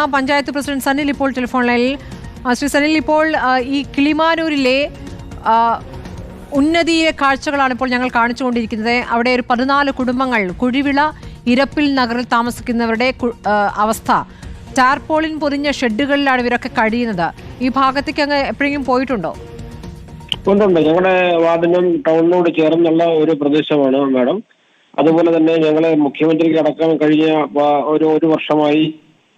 ആ പഞ്ചായത്ത് പ്രസിഡന്റ് സനിൽ ഇപ്പോൾ ടെലിഫോൺ ലൈനിൽ ശ്രീ സനിൽ ഇപ്പോൾ ഈ കിളിമാനൂരിലെ ഉന്നതിയെ കാഴ്ചകളാണ് ഇപ്പോൾ ഞങ്ങൾ കാണിച്ചുകൊണ്ടിരിക്കുന്നത്. അവിടെ ഒരു പതിനാല് കുടുംബങ്ങൾ കുഴിവിള ഇരപ്പിൽ നഗറിൽ താമസിക്കുന്നവരുടെ അവസ്ഥ. ടാർപോളിൻ പൊതിഞ്ഞ ഷെഡുകളിലാണ് ഇവരൊക്കെ കഴിയുന്നത്. ഈ ഭാഗത്തേക്ക് അങ്ങ് എപ്പോഴെങ്കിലും പോയിട്ടുണ്ടോ? ഉണ്ടുണ്ട് ഞങ്ങളുടെ വാർഡിനും ടൗണിനോട് ചേർന്നുള്ള ഒരു പ്രദേശമാണ് മാഡം. അതുപോലെ തന്നെ ഞങ്ങളെ മുഖ്യമന്ത്രിക്ക് അടക്കം കഴിഞ്ഞ ഒരു ഒരു വർഷമായി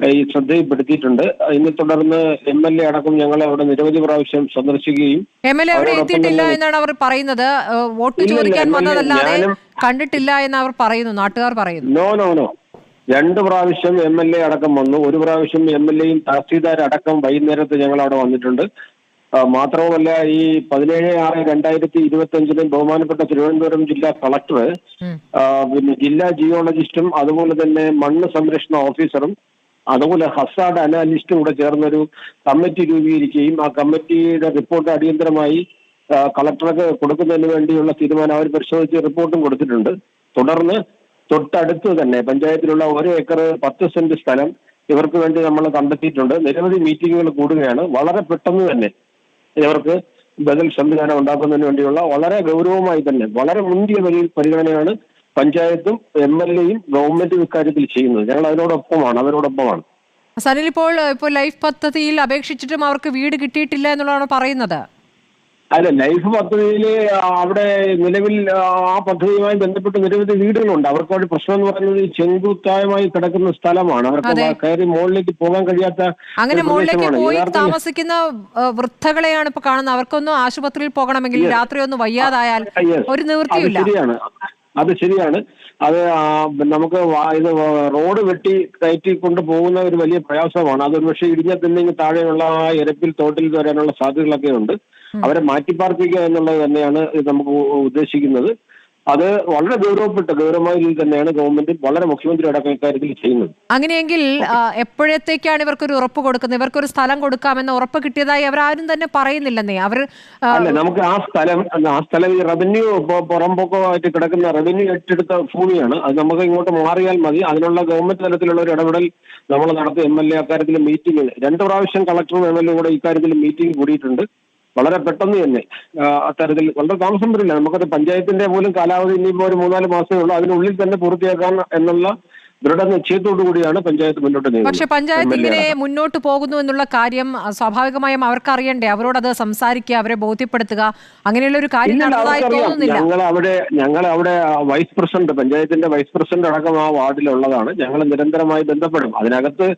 ഈ ശ്രദ്ധയിൽപ്പെടുത്തിയിട്ടുണ്ട്. അതിനെ തുടർന്ന് എം എൽ എ അടക്കം ഞങ്ങളെ അവിടെ നിരവധി പ്രാവശ്യം സന്ദർശിക്കുകയും എം എൽ എ അവിടെ എത്തിയിട്ടില്ല എന്നാണ് അവർ പറയുന്നത്. വോട്ട് ചോദിക്കാൻ വന്നതല്ലാതെ കണ്ടിട്ടില്ല എന്ന് അവർ പറയുന്നു. നാട്ടുകാർ പറയുന്നു. നോ നോ നോ രണ്ട് പ്രാവശ്യം എം എൽ എ അടക്കം വന്നു. ഒരു പ്രാവശ്യം എം എൽ എയും തഹസീൽദാർ അടക്കം വൈകുന്നേരത്ത് ഞങ്ങൾ അവിടെ വന്നിട്ടുണ്ട് മാത്രവുമല്ല ഈ പതിനേഴ് ആറ് രണ്ടായിരത്തി ഇരുപത്തി അഞ്ചിലും ബഹുമാനപ്പെട്ട തിരുവനന്തപുരം ജില്ലാ കളക്ടർ പിന്നെ ജില്ലാ ജിയോളജിസ്റ്റും അതുപോലെ തന്നെ മണ്ണ് സംരക്ഷണ ഓഫീസറും അതുപോലെ ഹസാഡ് അനാലിസ്റ്റും കൂടെ ചേർന്നൊരു കമ്മിറ്റി രൂപീകരിക്കുകയും ആ കമ്മിറ്റിയുടെ റിപ്പോർട്ട് അടിയന്തരമായി കളക്ടർക്ക് കൊടുക്കുന്നതിന് വേണ്ടിയുള്ള തീരുമാനം അവർ പരിശോധിച്ച് റിപ്പോർട്ടും കൊടുത്തിട്ടുണ്ട്. തുടർന്ന് തൊട്ടടുത്ത് തന്നെ പഞ്ചായത്തിലുള്ള ഒരു ഏക്കർ പത്ത് സെന്റ് സ്ഥലം ഇവർക്ക് വേണ്ടി നമ്മൾ കണ്ടെത്തിയിട്ടുണ്ട്. നിരവധി മീറ്റിങ്ങുകൾ കൂടുകയാണ്. വളരെ പെട്ടെന്ന് തന്നെ ഇവർക്ക് ബദൽ സംവിധാനം ഉണ്ടാക്കുന്നതിന് വേണ്ടിയുള്ള വളരെ ഗൗരവമായി തന്നെ വളരെ മുന്തിയ പരി പരിഗണനയാണ് പഞ്ചായത്തും എം എൽ എയും ഗവൺമെന്റും ഇക്കാര്യത്തിൽ ചെയ്യുന്നത്. ഞങ്ങൾ അതിനോടൊപ്പമാണ് അവരോടൊപ്പമാണ്. സനിൽ ഇപ്പോൾ ഇപ്പോൾ ലൈഫ് പദ്ധതിയിൽ അപേക്ഷിച്ചിട്ടും അവർക്ക് വീട് കിട്ടിയിട്ടില്ല എന്നുള്ളതാണ് പറയുന്നത്. അല്ല ലൈഫ് പദ്ധതിയിൽ അവിടെ നിലവിൽ ആ പദ്ധതിയുമായി ബന്ധപ്പെട്ട് നിരവധി വീടുകളുണ്ട്. അവർക്ക് ഒരു പ്രശ്നം എന്ന് പറയുന്നത് ചെങ്കുത്തായമായി കിടക്കുന്ന സ്ഥലമാണ്. അവർക്ക്. കയറി മുകളിലേക്ക് പോകാൻ കഴിയാത്ത അങ്ങനെ മുകളിലേക്ക് പോയി താമസിക്കുന്ന വൃദ്ധകളെയാണ് ഇപ്പൊ കാണുന്നത്. അവർക്കൊന്നും ആശുപത്രിയിൽ പോകണമെങ്കിൽ രാത്രി ഒന്ന് വയ്യാതായാൽ ഒരു നിവൃത്തിയില്ല ശരിയാണ്. അത് ശരിയാണ്. അത് നമുക്ക് ഇത് റോഡ് വെട്ടി കയറ്റി കൊണ്ട് പോകുന്ന ഒരു വലിയ പ്രയാസമാണ്. അതൊരു പക്ഷേ ഇടിഞ്ഞ തിന്നെങ്കിൽ താഴെയുള്ള ആ എരപ്പിൽ തോട്ടിൽ വരാനുള്ള സാധ്യതകളൊക്കെ ഉണ്ട്. അവരെ മാറ്റിപ്പാർപ്പിക്കുക എന്നുള്ളത് തന്നെയാണ് നമുക്ക് ഉദ്ദേശിക്കുന്നത്. അത് വളരെ ഗൗരവപ്പെട്ട ഗൗരവമായ രീതിയിൽ തന്നെയാണ് ഗവൺമെന്റ് വളരെ മുഖ്യമന്ത്രി അടക്കം ഇക്കാര്യത്തിൽ ചെയ്യുന്നത്. അങ്ങനെയെങ്കിൽ എപ്പോഴത്തേക്കാണ് ഇവർക്ക് ഒരു ഉറപ്പ് കൊടുക്കുന്നത്? ഇവർക്ക് ഒരു സ്ഥലം കൊടുക്കാമെന്ന് ഉറപ്പ് കിട്ടിയതായി അവർ ആരും തന്നെ പറയുന്നില്ലെന്നേ. അവർ അല്ല നമുക്ക് ആ സ്ഥലം ആ സ്ഥലം ഈ റവന്യൂ പുറംപോക്കമായിട്ട് കിടക്കുന്ന റവന്യൂ ഏറ്റെടുത്ത ഭൂമിയാണ്. അത് നമുക്ക് ഇങ്ങോട്ട് മാറിയാൽ മതി. അതിനുള്ള ഗവൺമെന്റ് തലത്തിലുള്ള ഒരു ഇടപെടൽ നമ്മൾ നടത്തി. എം എൽ എ അക്കാര്യത്തിൽ മീറ്റിംഗ് രണ്ട് പ്രാവശ്യം കളക്ടറും എം എൽ എ കൂടെ ഇക്കാര്യത്തിൽ മീറ്റിംഗ് കൂടിയിട്ടുണ്ട്. വളരെ പെട്ടെന്ന് തന്നെ. അത്തരത്തിൽ വളരെ താമസം വരില്ല നമുക്കത് പഞ്ചായത്തിന്റെ പോലും കാലാവധി ഇനിയിപ്പോ ഒരു മൂന്നാൽ മാസമേ ഉള്ളൂ. അതിനുള്ളിൽ തന്നെ പൂർത്തിയാക്കാൻ എന്നുള്ള ദൃഢനിശ്ചയത്തോടു കൂടിയാണ് പഞ്ചായത്ത് മുന്നോട്ട് പക്ഷെ നീങ്ങുന്നത് പഞ്ചായത്ത് MLA ഇങ്ങനെ മുന്നോട്ട് പോകുന്നു എന്നുള്ള കാര്യം സ്വാഭാവികമായും അവർക്ക് അറിയണ്ടേ അവരോടത് സംസാരിക്കുക അവരെ ബോധ്യപ്പെടുത്തുക. അങ്ങനെയുള്ള ഒരു കാര്യം ഞങ്ങൾ അവിടെ ഞങ്ങൾ അവിടെ വൈസ് പ്രസിഡന്റ് പഞ്ചായത്തിന്റെ വൈസ് പ്രസിഡന്റ് അടക്കം ആ വാർഡിലുള്ളതാണ്. ഞങ്ങൾ നിരന്തരമായി ബന്ധപ്പെടും. അതിനകത്ത്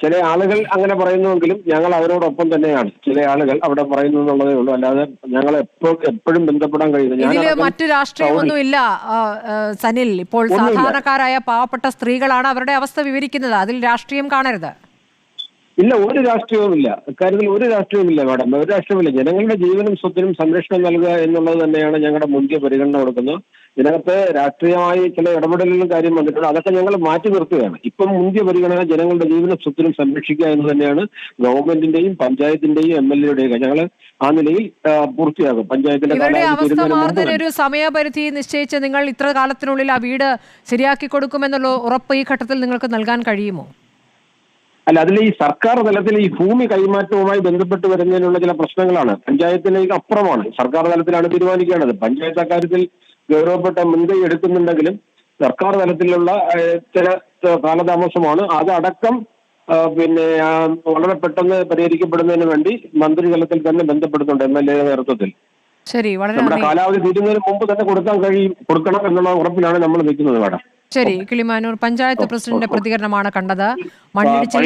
ചില ആളുകൾ അങ്ങനെ പറയുന്നുവെങ്കിലും ഞങ്ങൾ അവരോടൊപ്പം തന്നെയാണ്. ചില ആളുകൾ അവിടെ പറയുന്നു എന്നുള്ളതേ ഉള്ളൂ. അല്ലാതെ ഞങ്ങൾ എപ്പോ എപ്പോഴും ബന്ധപ്പെടാൻ കഴിയുന്നത് ഇതിൽ മറ്റു രാഷ്ട്രീയമൊന്നും ഇല്ല സനിൽ. ഇപ്പോൾ. സാധാരണക്കാരായ പാവപ്പെട്ട സ്ത്രീകളാണ് അവരുടെ അവസ്ഥ വിവരിക്കുന്നത്. അതിൽ രാഷ്ട്രീയം കാണരുത്. ഇല്ല ഒരു രാഷ്ട്രീയവുമില്ല അക്കാര്യത്തിൽ ഒരു രാഷ്ട്രീയവുമില്ല മാഡം. ഒരു രാഷ്ട്രീയമില്ല ജനങ്ങളുടെ ജീവനും സ്വത്തിനും സംരക്ഷണം നൽകുക എന്നുള്ളത് തന്നെയാണ് ഞങ്ങളുടെ മുന്തിയ പരിഗണന കൊടുക്കുന്നത്. ഇതിനകത്ത് രാഷ്ട്രീയമായി ചില ഇടപെടലുകളും കാര്യം വന്നിട്ടുണ്ട്. അതൊക്കെ ഞങ്ങൾ മാറ്റി നിർത്തുകയാണ്. ഇപ്പം മുന്തിയ പരിഗണന ജനങ്ങളുടെ ജീവനും സ്വത്തിനും സംരക്ഷിക്കുക എന്ന് തന്നെയാണ് ഗവൺമെന്റിന്റെയും പഞ്ചായത്തിന്റെയും എം എൽ എയുടെയും ഞങ്ങൾ ആ നിലയിൽ പൂർത്തിയാകും പഞ്ചായത്തിന്റെ. ഒരു സമയപരിധി നിശ്ചയിച്ച് നിങ്ങൾ ഇത്ര കാലത്തിനുള്ളിൽ ആ വീട് ശരിയാക്കി കൊടുക്കുമെന്നുള്ള ഉറപ്പ് ഈ ഘട്ടത്തിൽ നിങ്ങൾക്ക് നൽകാൻ കഴിയുമോ? അല്ല അതിൽ ഈ സർക്കാർ തലത്തിൽ ഈ ഭൂമി കൈമാറ്റവുമായി ബന്ധപ്പെട്ട് വരുന്നതിനുള്ള ചില പ്രശ്നങ്ങളാണ്. പഞ്ചായത്തിലേക്ക് അപ്പുറമാണ്. സർക്കാർ തലത്തിലാണ് തീരുമാനിക്കേണ്ടത്. പഞ്ചായത്ത് അക്കാര്യത്തിൽ ഗൗരവപ്പെട്ട മുൻകൈ എടുക്കുന്നുണ്ടെങ്കിലും സർക്കാർ തലത്തിലുള്ള ചില കാലതാമസമാണ്. അതടക്കം പിന്നെ വളരെ പെട്ടെന്ന് പരിഹരിക്കപ്പെടുന്നതിന് വേണ്ടി മന്ത്രിതലത്തിൽ തന്നെ ബന്ധപ്പെടുന്നുണ്ട് എം എൽ എ നേതൃത്വത്തിൽ. ശരി വളരെ നമ്മുടെ കാലാവധി തീരുന്നതിന് മുമ്പ് തന്നെ കൊടുക്കാൻ കഴിയും കൊടുക്കണം എന്നുള്ള ഉറപ്പിലാണ് നമ്മൾ നിൽക്കുന്നത് മാഡം. ശരി കിളിമാനൂർ പഞ്ചായത്ത് പ്രസിഡന്റിന്റെ പ്രതികരണമാണ് കണ്ടത്. മണ്ണിടിച്ചിൽ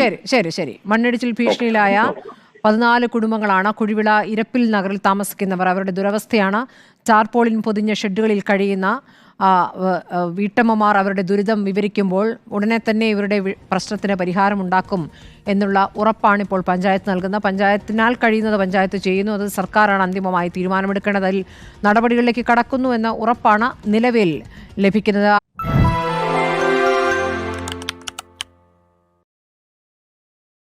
ശരി ശരി ശരി. മണ്ണിടിച്ചിൽ ഭീഷണിയിലായ പതിനാല് കുടുംബങ്ങളാണ് കുഴിവിള ഇരപ്പിൽ നഗറിൽ താമസിക്കുന്നവർ. അവരുടെ ദുരവസ്ഥയാണ് ചാർപോളിൻ പൊതിഞ്ഞ ഷെഡുകളിൽ കഴിയുന്ന വീട്ടമ്മമാർ അവരുടെ ദുരിതം വിവരിക്കുമ്പോൾ ഉടനെ തന്നെ ഇവരുടെ പ്രശ്നത്തിന് പരിഹാരമുണ്ടാക്കും എന്നുള്ള ഉറപ്പാണ് ഇപ്പോൾ പഞ്ചായത്ത് നൽകുന്ന. പഞ്ചായത്തിനാൽ കഴിയുന്നത് പഞ്ചായത്ത് ചെയ്യുന്നു. അത് സർക്കാരാണ് അന്തിമമായി തീരുമാനമെടുക്കേണ്ടതിൽ നടപടികളിലേക്ക് കടക്കുന്നു എന്ന ഉറപ്പാണ് നിലവിൽ ലഭിക്കുന്നത്.